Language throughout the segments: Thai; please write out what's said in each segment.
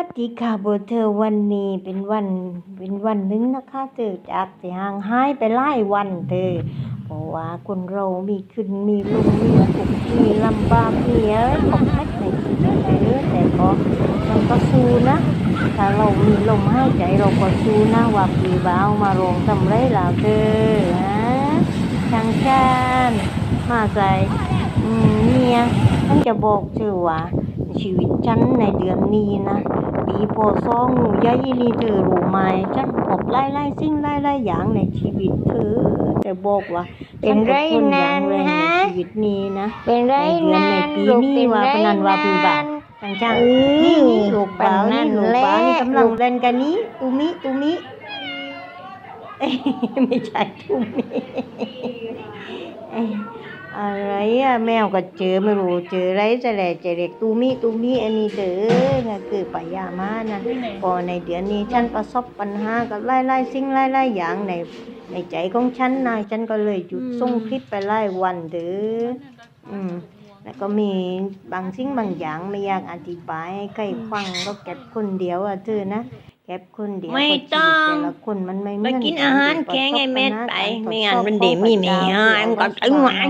วัสดีค่ะโบเธอวันนี้เป็นวันเป็นวันหนึงนะคะเธอจากที่ห่างหายไปหลายวันเธอเพราะว่าคนเรามีขึ้นมีลงมีทุกมีลำบากมีอะไรของแม็กในชีวิตเธอแต่ก็มันก็สู้นะ ถ้าเรามีลมหายใจเราก็สู้นะว่าปีบ่าวมาลงทำไรล่ะเธอฮะช่างชานมาใจอืมเนี่ยฉันจะบอกเธอว่าชีวิตฉันในเดือนนี้นะ ปีพศงูใหญ่นี่เธอรู้ไหมฉันพบหลายหลายๆสิ่งหลายหลายๆอย่างในชีวิตเธอแต่บอกว่าเป็นไรฉัอดทอย่างแรงนานฮะในชีวิตนี้นะเป็นไรในเดือนในปีนานลูกนี้เป็นว่าไรพนันว่าพื้นบ้านนานจังจังเออนี่นี่ลูกบ่าวปานนั้นี่นลูกบ่าวนี่แหละกำลังเล่นกันนี้ตูมิตูมิเอ้ยไม่ใช่ตูมิเอ้ย อะไรอะแมวก็เจอไม่รู้เจออะไรจะแหละเจอเด็กตูมิตูมิอันนี้เด้อน่ะคือปายามานะพอในเดือนนี้ฉันประสบปัญหากับหลายๆสิ่งหลายๆอย่างในในใจของฉันนะฉันก็เลยหยุดส่งคลิปไปหลายวันเด้ออืมแล้วก็มีบางสิ่งบางอย่างไม่อยากอธิบายให้ใครฟังก็เก็บคนเดียวอะเธอนะ เก็บคนเดียวไม่เพราะชีวิต้องแต่ละคนมันไม่เหไปมือนกินกัอาหารประสบแกงไอ้เม็ดปัญหาไปการไม่ทงั้นสอบมันเดี๋ยวมีไม่หายมันก็ตึงหวาน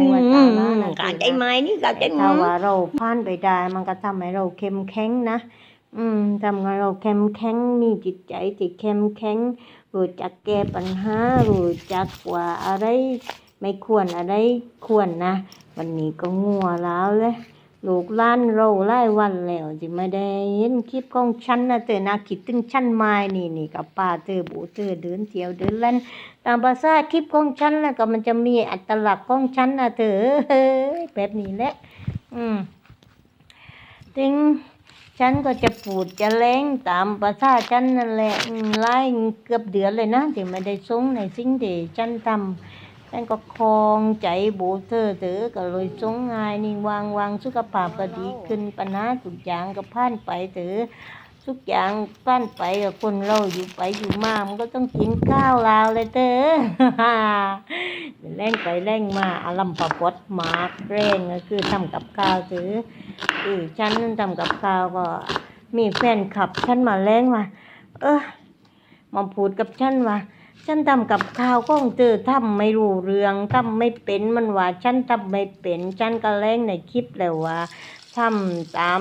ก็ใจไหมนี่ก็ใจไหมถ้าว่าเราผ่านไปได้มันก็ทำให้เราเข้มแข็งนะอืมทำให้เราเข้มแข็งมีจิตใจที่เข้มแข็งรู้จักแก้ปัญหารู้จักว่าอะไรไม่ควรอะไรควรนะ วันนี้ก็งัวแล้วเลย ลูกล้านเราหลายวันแล้วที่ไม่ได้เห็นคลิปของฉันนะเธอนะคิดถึงฉันไมานี่นี่กับป้าเธอบูเธอเดินเที่ยวเดินเล่นตามภาษาคลิปของฉันแล้วก็มันจะมีอัตลักษณ์ของฉันนะเธอเฮ้ยแบบนี้แหละ อืมถึงฉันก็จะปูดจะแรงตามภาษาฉันนั่นแหละไล่เกือบเดือนเลยนะที่ไม่ได้ส่งในสิ่งที่ฉันทำ ฉันก็คลองใจโบเธอเธอก็เลยสงง่ายนี่งวางวางสุขภาพก็ดีขึ้นปัญหาทุกอย่างก็ผ่านไปเถอะทุกอย่างผ่านไปกับคนเราอยู่ไปอยู่มามันก็ต้องกินข้าวลาวเลยเธอแรงไปแรงมาอารัมปะปดหมากแรงก็คือทำกับข้าวเถอะคือฉันนั่นทำกับข้าวก็มีแฟนขับฉันมาแรงว่าเออมาพูดกับฉันว่า ฉันทำกับข้าวของเธอทำไม่รู้เรื่องทำไม่เป็นมันว่าฉันทำไม่เป็นฉันก็แรงในคลิปเลยว่าทำตาม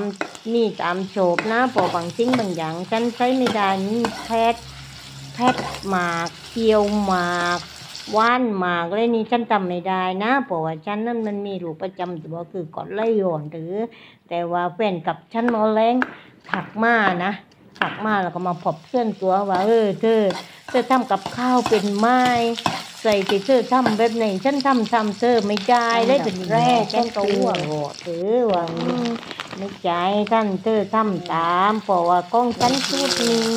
นี่ตามโฉบนะพอบางสิ่งบางอย่าง ฉันใช้ไม่ได้นี่แพทแพทหมากเคี่ยวหมากว่านหมากเลยนี่ฉันทำไม่ได้นะเพราะว่าฉันนั้นมันมีรูปประจำตัวคือกดไหลย้อนหรือ แต่ว่าแฟนกับฉันมาแรงถักมานะ ถักมาแล้วก็มาพบเพื่อนตัวว่าเออเธอเธอทำกับข้าวเป็นไหมใส่ที่เธอทำแบบไหนฉันทำทำเธอไม่ได้ได้เป็นแรกฉันก็หัวหดเออว่าไม่ใจท่านเธอทำตามเพราะว่ากล้องฉันชุดนี้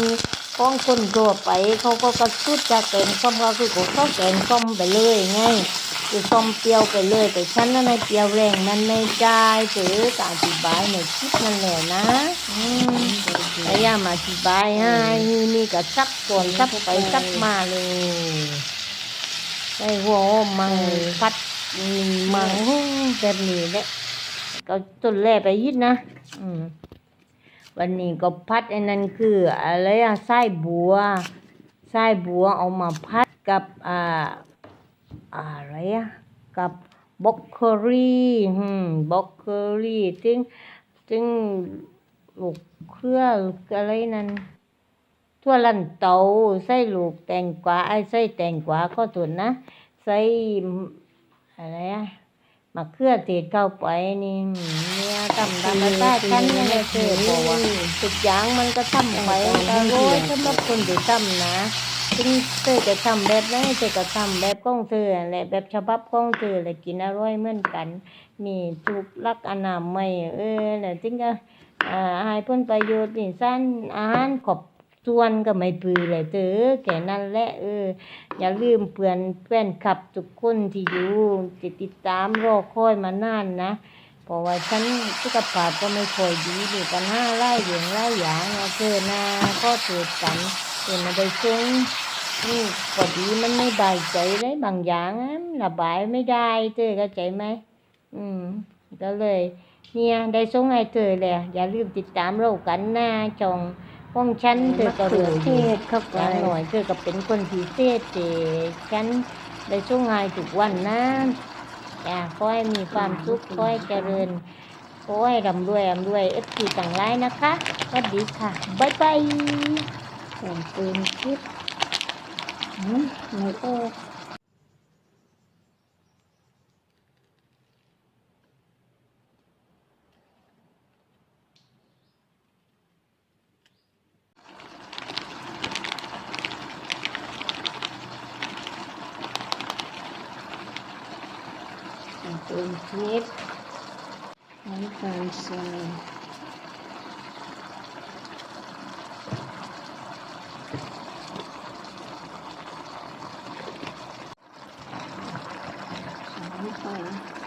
กล้องคนทั่วไปเขาก็กระชุดจากแกงส้มเขาคือเขาก็แกงส้มไปเลยไงคือส้มเปรี้ยวไปเลยแต่ฉันนั้นไม่เปรี้ยวแรงนั้นไม่ได้เธอก็อธิบายในคลิปนั่นแหละนะ อืม พยายามอธิบายให้นี่ก็ซักส่วนซักไปซักมาเลยใส่หัวหอมมังพัดมีมังแบบนี้แหละก็ต้นแรกไปยิดนะอืมวันนี้ก็พัดไอ้นั่นคืออะไรอะไส้บัวไส้บัวเอามาพัดกับอ่าอะไรอะกับบล็อกโครี่อืมบล็อกโครี่ซึ่งซึ่ง ลูกเครือลูกอะไรนั่นทั่วลันเตาใส่ลูกแตงกวาไอ้ใส่แตงกวาก็ตุนนะใส่อะไรอะมะเขือเทศเข้าไปนี่เนี่ยทำตามภาษาฉันนี่แหละเธอบอกว่าทุกอย่างมันก็ทำไปก็โอ้ยสำหรับคนที่ทำนะถึงเธอจะทำแบบไหนเธอก็ทำแบบของเธอแหละแบบฉบับของเธอแหละกินอร่อยเหมือนกัน มีถูกลักอนามัยเออแล้วถึงก็ อ่าให้ผลประโยชน์นี่สั้นอาหารขอบส่วนก็ไม่ปือเลยเตอแค่นั้นแหละเออ อย่าลืมเพื่อนแฟนคลับทุกคนที่อยู่ที่ติดตามรอคอยมานานนะเพราะว่าฉันสุขภาพก็ไม่ค่อยดีมีปัญหาหลายอย่างหลายอย่างเธอนะก็เกิดกันเธอมาได้ซึ้งนี่พอดีมันไม่บายใจเลยบางอย่างระบายไม่ได้เธอเข้าใจไหมอืมก็เลย เนี่ยได้ส่งให้เธอแหละอย่าลืมติดตามเรากันนะจองของฉันเธอก็รู้เทศเข้าไปอย่างหน่อยเธอก็เป็นคนพิเศษเจฉันได้ช่วงงานทุกวันนะจ้าขอให้มีความสุขขอให้เจริญขอให้ร่ำรวยร่ำรวยเอฟซีต่างหลายนะคะสวัสดีค่ะบ๊ายบายแต่งเป็นคลิปอืมไม่ออ กแต่งเป็นคลิป น้ำตาลทราย น้ำตาล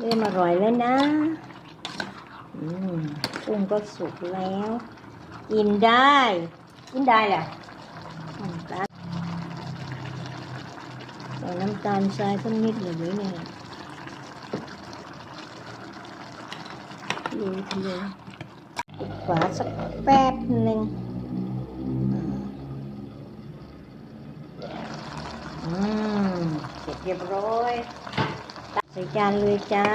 เริ่มอร่อยแล้วนะอืมกุ้งก็สุกแล้ว กินได้ กินได้แหละน้ำตาลใส่น้ำตาลทรายสักนิดหนึ่งนี่เนี่ยดูทีเลยปิดฝาสักแป๊บหนึ่งอืมเสร็จเรียบร้อย ใส่จานเลยจ้า